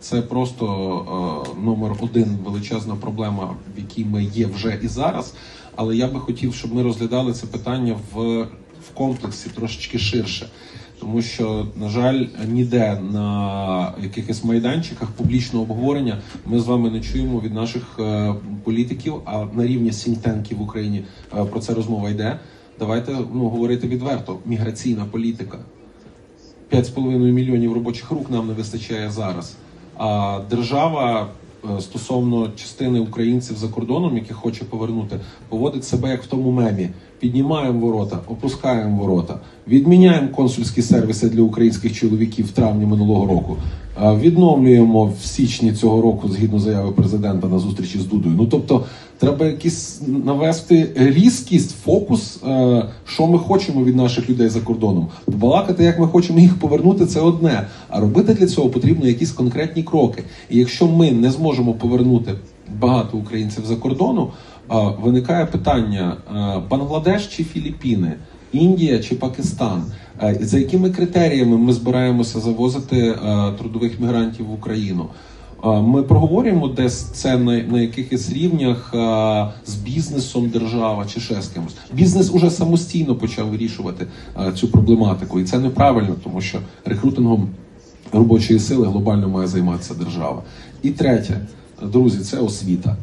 Це просто е, номер один величезна проблема, в якій ми є вже і зараз. Але я би хотів, щоб ми розглядали це питання в, в комплексі трошечки ширше. Тому що, на жаль, ніде на якихось майданчиках публічного обговорення ми з вами не чуємо від наших е, політиків, а на рівні сінтенків в Україні е, про це розмова йде. Давайте ну, говорити відверто. Міграційна політика. 5,5 мільйонів робочих рук нам не вистачає зараз. А держава е, стосовно частини українців за кордоном, які хоче повернути, поводить себе як в тому мемі: піднімаємо ворота, опускаємо ворота, відміняємо консульські сервіси для українських чоловіків в травні минулого року. Відновлюємо в січні цього року, згідно заяви президента на зустрічі з Дудою. Ну тобто, треба якийсь навести різкість, фокус, е, що ми хочемо від наших людей за кордоном. Балакати, як ми хочемо їх повернути, це одне. А робити для цього потрібно якісь конкретні кроки. І якщо ми не зможемо повернути багато українців за кордону, виникає питання: е, Бангладеш чи Філіппіни, Індія чи Пакистан. Е, За якими критеріями ми збираємося завозити е, трудових мігрантів в Україну? Е, Ми проговорюємо десь це на, на якихось рівнях е, з бізнесом держава чи ще з кимось. Бізнес уже самостійно почав вирішувати е, цю проблематику, і це неправильно, тому що рекрутингом робочої сили глобально має займатися держава. І третє, друзі, це освіта.